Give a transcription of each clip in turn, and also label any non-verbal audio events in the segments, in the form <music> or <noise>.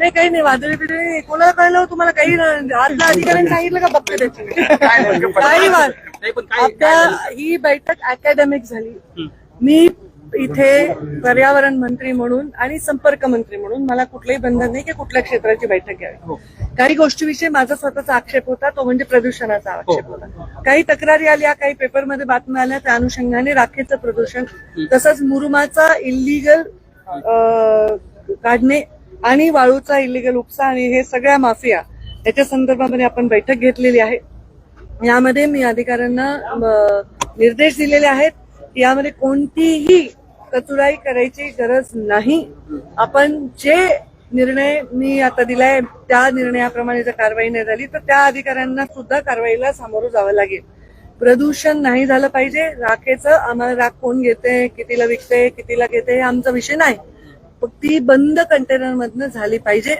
नाही काही नाही वादळी बिदळी कोणाला कळलं हो तुम्हाला? काही. आतल्या अधिकाऱ्यांनी सांगितलं का? बघते त्याची. <laughs> काही वाद आपल्या ही बैठक अकॅडमिक झाली. मी इथे पर्यावरण मंत्री म्हणून आणि संपर्क मंत्री म्हणून मला कुठलंही बंधन नाही की कुठल्या क्षेत्राची बैठक घ्यावी. काही गोष्टीविषयी माझा स्वतःचा आक्षेप होता तो म्हणजे प्रदूषणाचा आक्षेप होता. काही तक्रारी आल्या काही पेपरमध्ये बातम्या आल्या त्या अनुषंगाने राखेचं प्रदूषण तसंच मुरुमाचा इलिगल काढणे आणि वाळूचा इलिगल उपसा आणि हे सगळ्या माफिया याच्या संदर्भामध्ये आपण बैठक घेतलेली आहे. यामध्ये मी अधिकाऱ्यांना निर्देश दिलेले आहेत की यामध्ये कोणतीही कचुराई करायची गरज नाही. आपण जे निर्णय मी आता दिलाय त्या निर्णयाप्रमाणे जर कारवाई नाही झाली तर त्या अधिकाऱ्यांना सुद्धा कारवाईला सामोरं जावं लागेल. प्रदूषण नाही झालं पाहिजे. राखेचं आम्हाला राख कोण घेते कितीला विकते कितीला घेते हे आमचा विषय नाही. ती बंद कंटेनर मधनं झाली पाहिजे.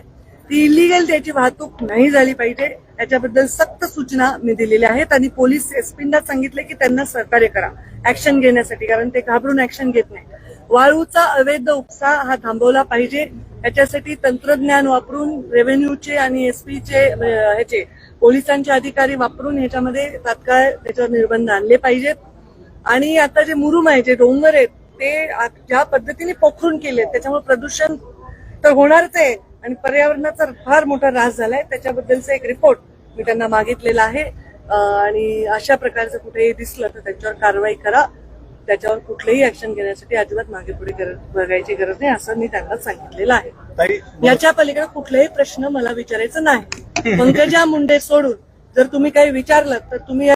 ती इलिगल त्याची वाहतूक नाही झाली पाहिजे. याच्याबद्दल सक्त सूचना मी दिलेल्या आहेत आणि पोलीस एसपींना सांगितले की त्यांना सहकार्य करा. ऍक्शन घेण्यासाठी कारण ते घाबरून ऍक्शन घेत नाही. वाळूचा अवैध उपसा हा थांबवला पाहिजे. याच्यासाठी तंत्रज्ञान वापरून रेव्हेन्यूचे आणि एसपीचे ह्याचे पोलिसांचे अधिकारी वापरून ह्याच्यामध्ये तात्काळ त्याच्यावर निर्बंध आणले पाहिजेत. आणि आता जे मुरुम आहे जे डोंगर आहेत ते ज्या पद्धतीने पोखरून केले त्याच्यामुळे प्रदूषण तर होणारच आहे आणि पर्यावरणाचा फार मोठा ऱ्हास झालाय. त्याच्याबद्दलचा एक रिपोर्ट मी त्यांना मागितलेला आहे. आणि अशा प्रकारचं कुठेही दिसलं तर त्याच्यावर कारवाई करा. त्याच्यावर कुठलीही ऍक्शन घेण्यासाठी अजिबात मागे पुढे बघायची गरज नाही असं मी त्यांना सांगितलेलं आहे. याच्या पलीकडे कुठलाही प्रश्न मला विचारायचा नाही. पंकजा मुंडे सोडून जर तुम्ही काही विचारलं तर तुम्ही